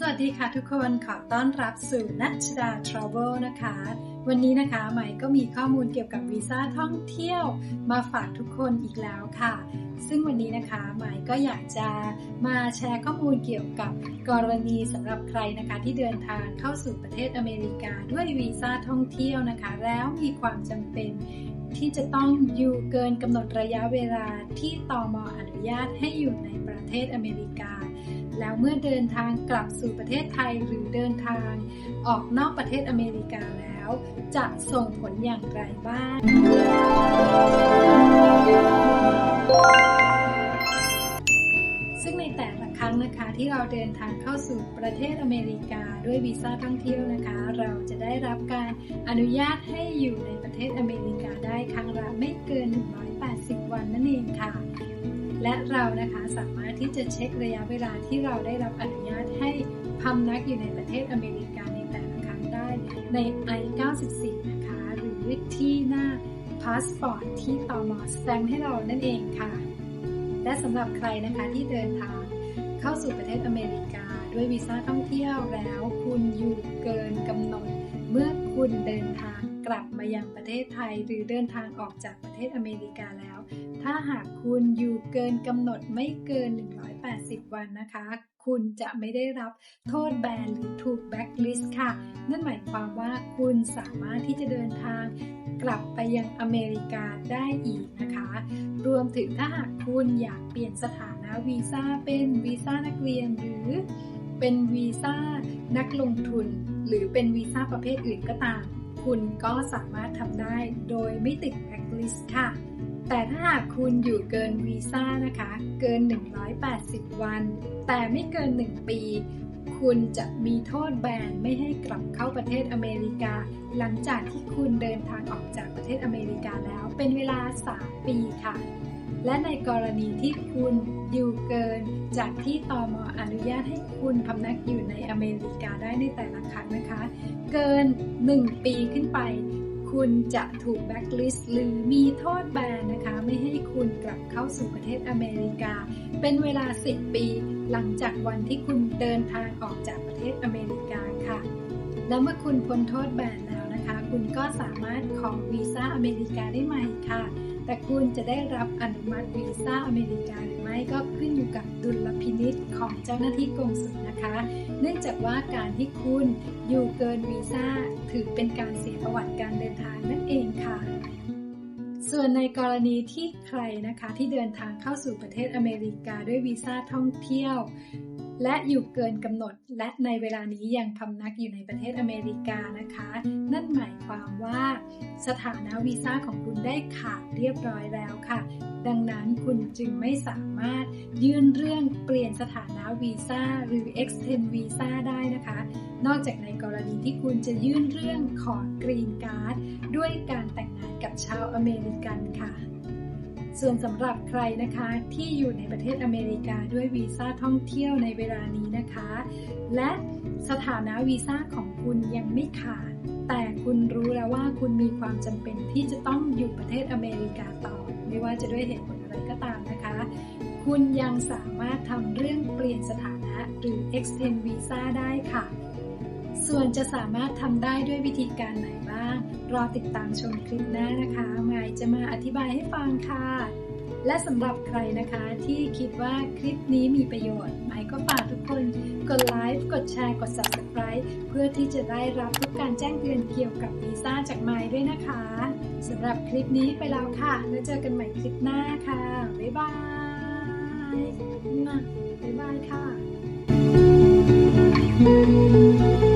สวัสดีค่ะทุกคนขอต้อนรับสู่นัชดาทราเวลนะคะ วันนี้นะคะใหม่ก็มีข้อมูลเกี่ยวกับวีซ่าท่องเที่ยวมาฝากทุกคนอีกแล้วค่ะ ซึ่งวันนี้นะคะใหม่ก็อยากจะมาแชร์ข้อมูลเกี่ยวกับกรณีสำหรับใครนะคะที่เดินทางเข้าสู่ประเทศอเมริกาด้วยวีซ่าท่องเที่ยวนะคะ แล้วมีความจำเป็นที่จะต้องอยู่เกินกำหนดระยะเวลาที่ตอมอนุญาตให้อยู่ในประเทศอเมริกา แล้วเมื่อเดินทางกลับสู่ประเทศไทยหรือเดินทาง ออกนอกประเทศอเมริกาแล้ว จะส่งผลอย่างไรบ้างซึ่งในแต่ละครั้งนะคะที่เราเดินทางเข้าสู่ประเทศอเมริกาด้วยวีซ่าท่องเที่ยวนะคะ เราจะได้รับการอนุญาตให้อยู่ในประเทศอเมริกาได้ครั้งละไม่เกิน 180 วันนั่นเองค่ะ และเรานะคะสามารถที่จะเช็คระยะเวลาที่เราได้รับอนุญาตให้พำนักอยู่ในประเทศอเมริกาในแต่ละครั้งได้ใน I-94 นะคะ หรือที่หน้าพาสปอร์ตที่ตอมอสแตมป์ให้เรานั่นเองค่ะ และสำหรับใครนะคะที่เดินทางเข้าสู่ประเทศอเมริกา ด้วยวีซ่าท่องเที่ยวแล้วคุณอยู่เกินกำหนด เมื่อคุณเดินทางกลับมายังประเทศไทย หรือเดินทางออกจากประเทศอเมริกาแล้ว ถ้าหากคุณอยู่เกินกำหนดไม่เกิน 180 วันนะคะ คุณจะไม่ได้รับโทษแบนหรือถูกแบ็กลิสต์ค่ะ นั่นหมายความว่าคุณสามารถที่จะเดินทางกลับไปยังอเมริกาได้อีกนะคะ รวมถึงถ้าหากคุณอยากเปลี่ยนสถานะวีซ่าเป็นวีซ่านักเรียนหรือเป็นวีซ่านักลงทุน หรือเป็นวีซ่าประเภทอื่นก็ตาม คุณก็สามารถทำได้โดยไม่ติดแบ็กลิสต์ค่ะ แต่ถ้าหากคุณอยู่เกินวีซ่านะคะ เกิน 180 วัน แต่ไม่เกิน 1 ปี คุณจะมีโทษแบนไม่ให้กลับเข้าประเทศอเมริกา หลังจากที่คุณเดินทางออกจากประเทศอเมริกาแล้ว เป็นเวลา 3 ปีค่ะ และในกรณีที่คุณอยู่เกิน จากที่ตอมอนุญาตให้คุณพำนักอยู่ในอเมริกาได้ในแต่ละครั้งนะคะ เกิน 1 ปีขึ้นไป คุณจะถูกแบ็กลิสต์หรือมีโทษแบนนะคะ ไม่ให้คุณกลับเข้าสู่ประเทศอเมริกา เป็นเวลา 10 ปี หลังจากวันที่คุณเดินทางออกจากประเทศอเมริกาค่ะ และเมื่อคุณพ้นโทษแบนแล้วนะคะ คุณก็สามารถขอวีซ่าอเมริกาได้ใหม่ค่ะ แต่คุณจะได้รับอนุมัติวีซ่าอเมริกาหรือไม่ก็ขึ้นอยู่กับดุล ของเจ้าหน้าที่กงสุลนะคะ เนื่องจากว่าการที่คุณอยู่เกินวีซ่าถือเป็นการเสียประวัติการเดินทางนั่นเองค่ะ ส่วนในกรณีที่ใครนะคะที่เดินทางเข้าสู่ประเทศอเมริกาด้วยวีซ่าท่องเที่ยว และอยู่เกินกำหนด และในเวลานี้ยังพำนักอยู่ในประเทศอเมริกานะคะ นั่นหมายความว่าสถานะวีซ่าของคุณได้ขาดเรียบร้อยแล้วค่ะ ดังนั้นคุณจึงไม่สามารถยื่นเรื่องเปลี่ยนสถานะวีซ่าหรือ extend วีซ่าได้นะคะ นอกจากในกรณีที่คุณจะยื่นเรื่องขอกรีนการ์ดด้วยการแต่งงานกับชาวอเมริกันค่ะ ส่วนสำหรับใครนะคะที่อยู่ในประเทศอเมริกาด้วยวีซ่าท่องเที่ยวในเวลานี้นะคะ และสถานะวีซ่าของคุณยังไม่ขาด แต่คุณรู้แล้วว่าคุณมีความจำเป็นที่จะต้องอยู่ประเทศอเมริกาต่อ ไม่ว่าจะด้วยเหตุผลอะไรก็ตามนะคะ คุณยังสามารถทำเรื่องเปลี่ยนสถานะหรือ extend visa ได้ค่ะส่วนจะสามารถทำได้ด้วยวิธีการไหนบ้าง รอติดตามชมคลิปหน้านะคะ จะมาอธิบายให้ฟังค่ะ และสำหรับใครนะคะที่คิดว่าคลิปนี้มีประโยชน์ไมค์ก็ฝากทุกคนกดไลค์กดแชร์กด subscribe เพื่อที่จะได้รับทุกการแจ้งเตือนเกี่ยวกับวีซ่าจากไมค์ด้วยนะคะสำหรับคลิปนี้ไปแล้วค่ะ แล้วเจอกันใหม่คลิปหน้าค่ะ บ๊ายบายบ๊ายบายค่ะ